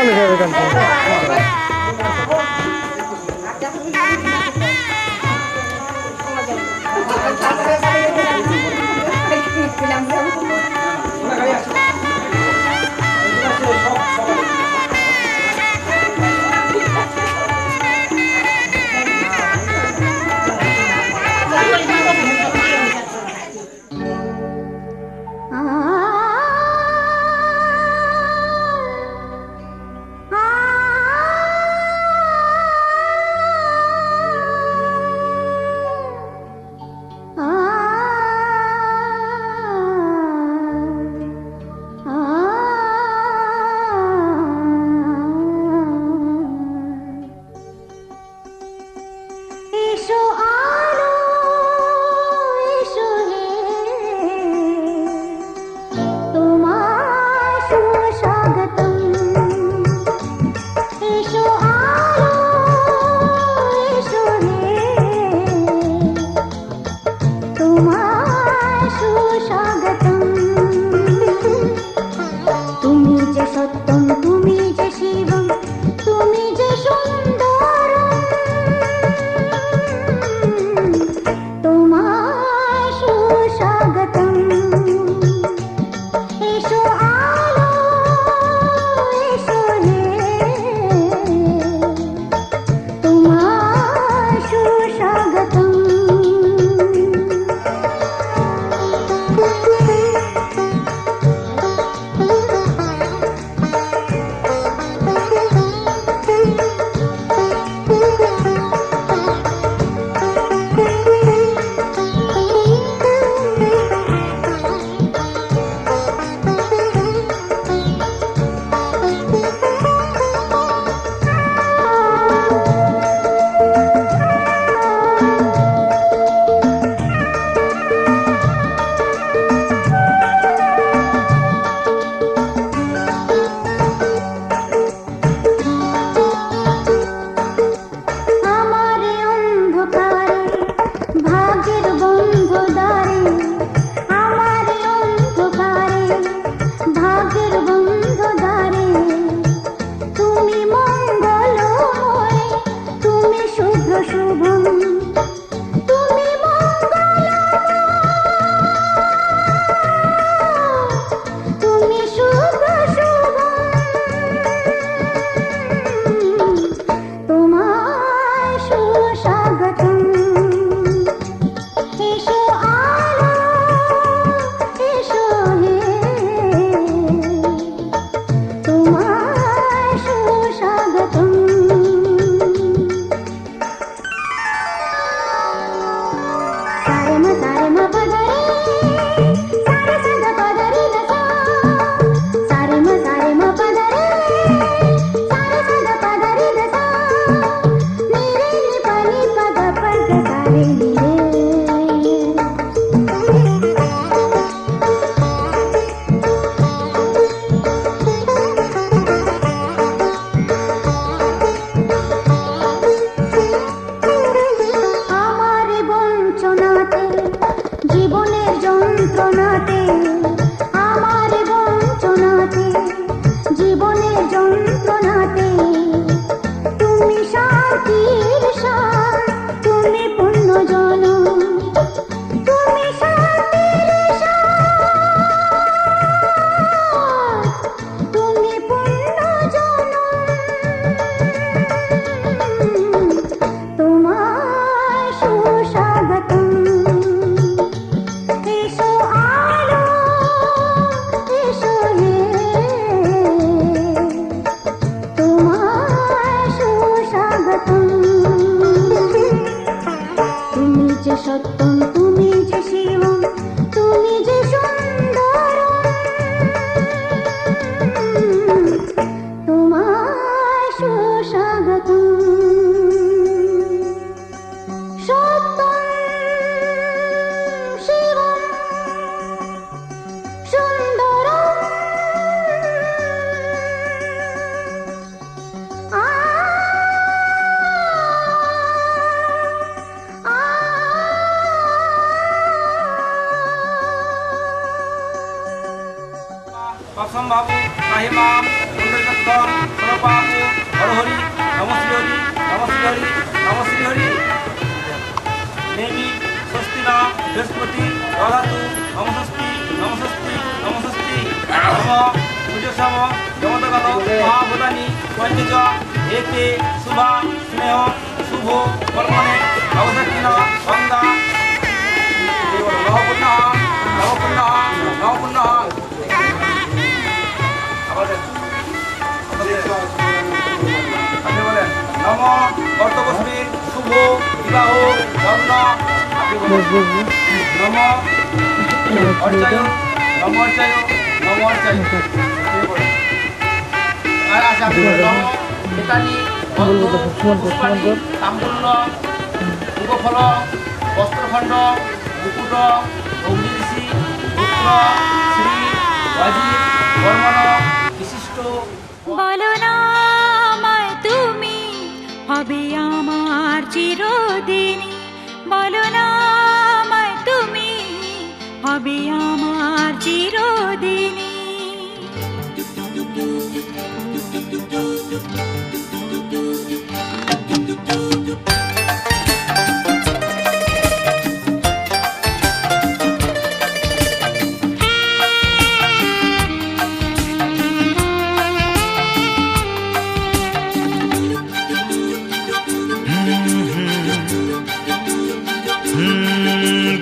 চালু হবে মহিমাম পুণ্ডরিকত্ব শঙ্কর সরপাপু হরহরি নমশ্রী হরি নমশ্রী হরি নমশ্রী হরি নেমি স্বস্তি না বৃহস্পতি দধাতু নমস্তি নমস্তি নমস্তি নম সূর্যসম জগতগত মহাভূতানি, পঞ্চজ, এতে শুভা স্নেহ, শুভ, কর্মণে, নবশক্তিন গঙ্গা তাম্বুল্য উপফল বস্ত্রখণ্ড মুকুট অগ্নিঋষি পুত্র শ্রী অজিত বর্মণ বিশিষ্ট বলো না আমায় তুমি, হবে আমার চিরদিনই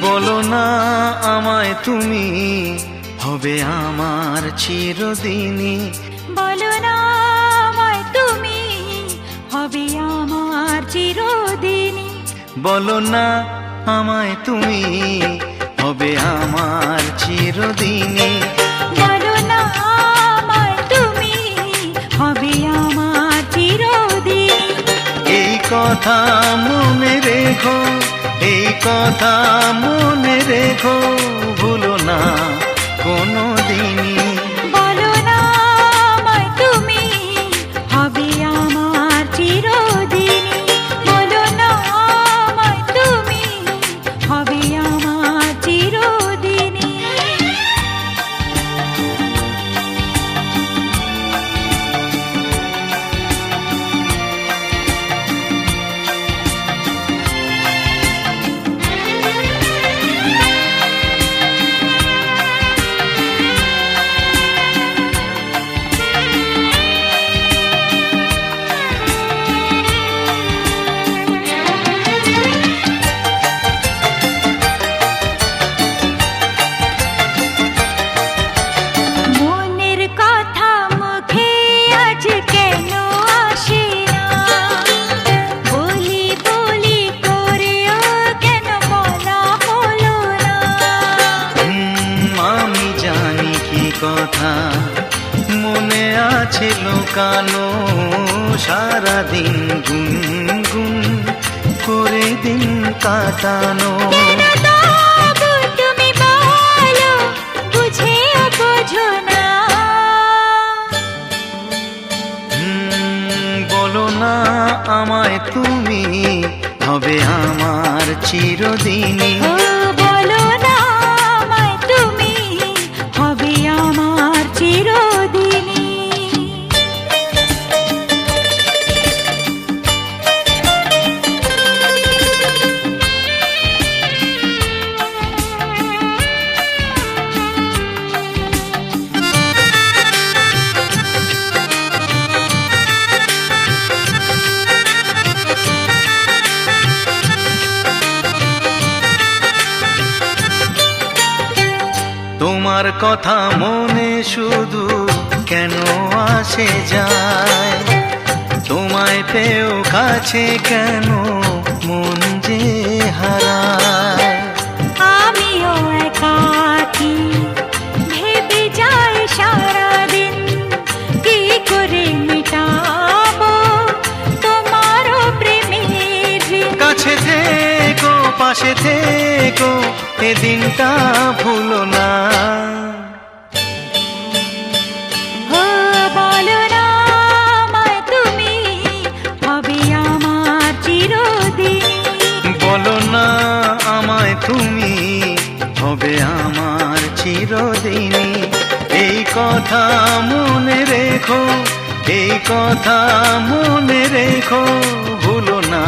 বলো না আমায় তুমি হবে আমার চিরদিনই। বলো না বলো না আমায় তুমি হবে আমার চিরদিনই। বলো না আমায় তুমি হবে আমার চিরদিন। এই কথা মনে রেখো এই কথা মনে রেখো ভুলো না কোনো দিনই আমার তোমার কথা মনে শুধু কেন আসে যায়? তোমায় পেও কাছে কেন মন যে হারায়? আমিও একাকি ভেবে যাই সারাদিন। কি করে মেটাবো তোমারও প্রেমের কাছে থেকো পাশে থেকো এ দিনটা ভুলো এই কথা মনে রেখো ভুলো না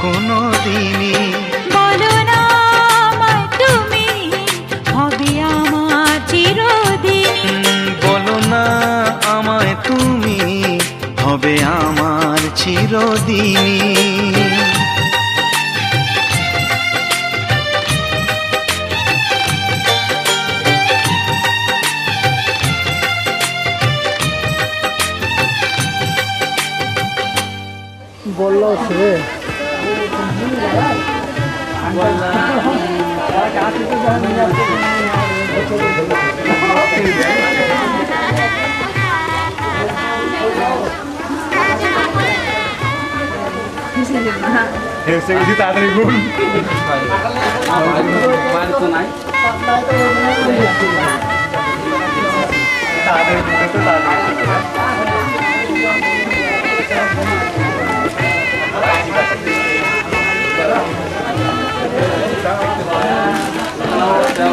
কোনো দিনই বলো না আমায় তুমি হবে আমার চিরদিন। বলো না আমায় তুমি হবে আমার চিরদিনই। lâu thế Heo sing juta tribun. Mana tunai? Tak ada itu tak ada. গো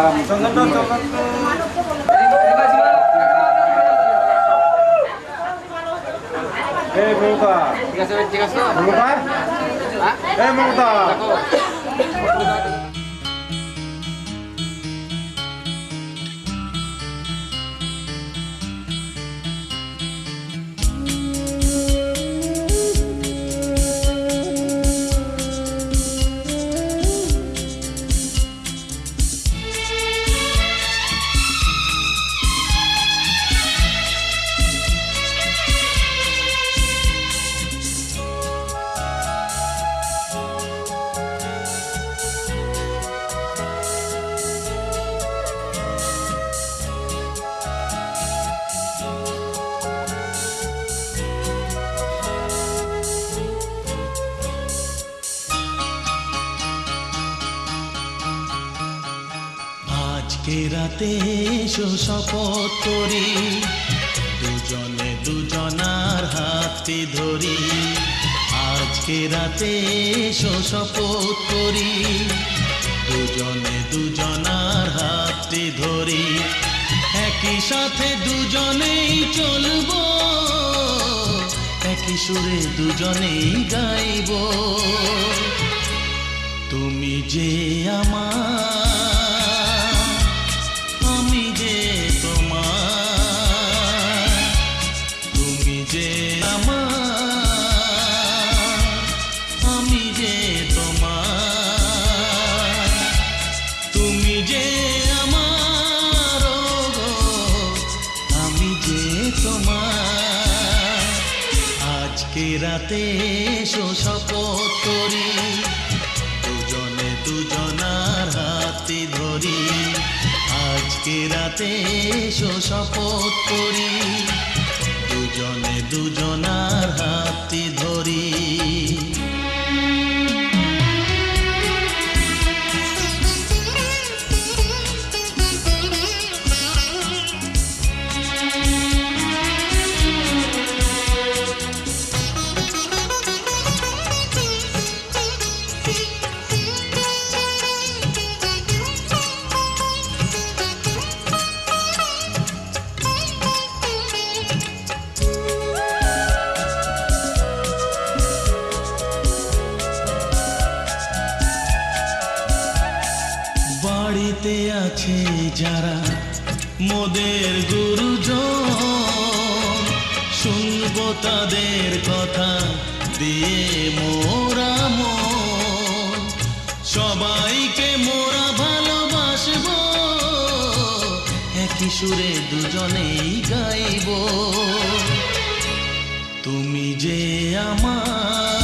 Eh, mau buka? Tiga sore, tiga sore. Mau buka? Eh, mau buka? শপথ দুজনে দুজনার হাতে ধরি। আজকে রাতে শপথ করি। দুজনে দুজনার হাতে ধরি। একই সাথে দুজনেই চলবো। একই সুরে দুজনেই গাইবো। তুমি যে আমার রাতে এসো শপথ করি। দুজনে দুজনার হাতে ধরি। আজকে রাতে এসো শপথ করি। দুজনে দুজনার হাতে সবাইকে মোরা ভালোবাসবো। একই সুরে দুজনেই গাইব। তুমি যে আমার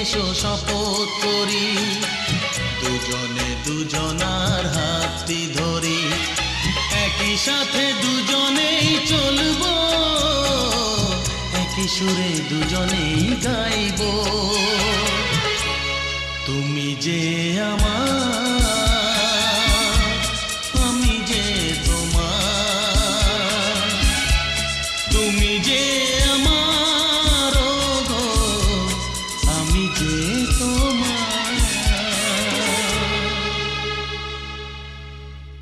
এসো শপথ করি। দুজনে দুজনার হাতটি ধরি। একই সাথে দুজনেই চলব। একই সুরে দুজনেই গাইব। তুমি যে আমার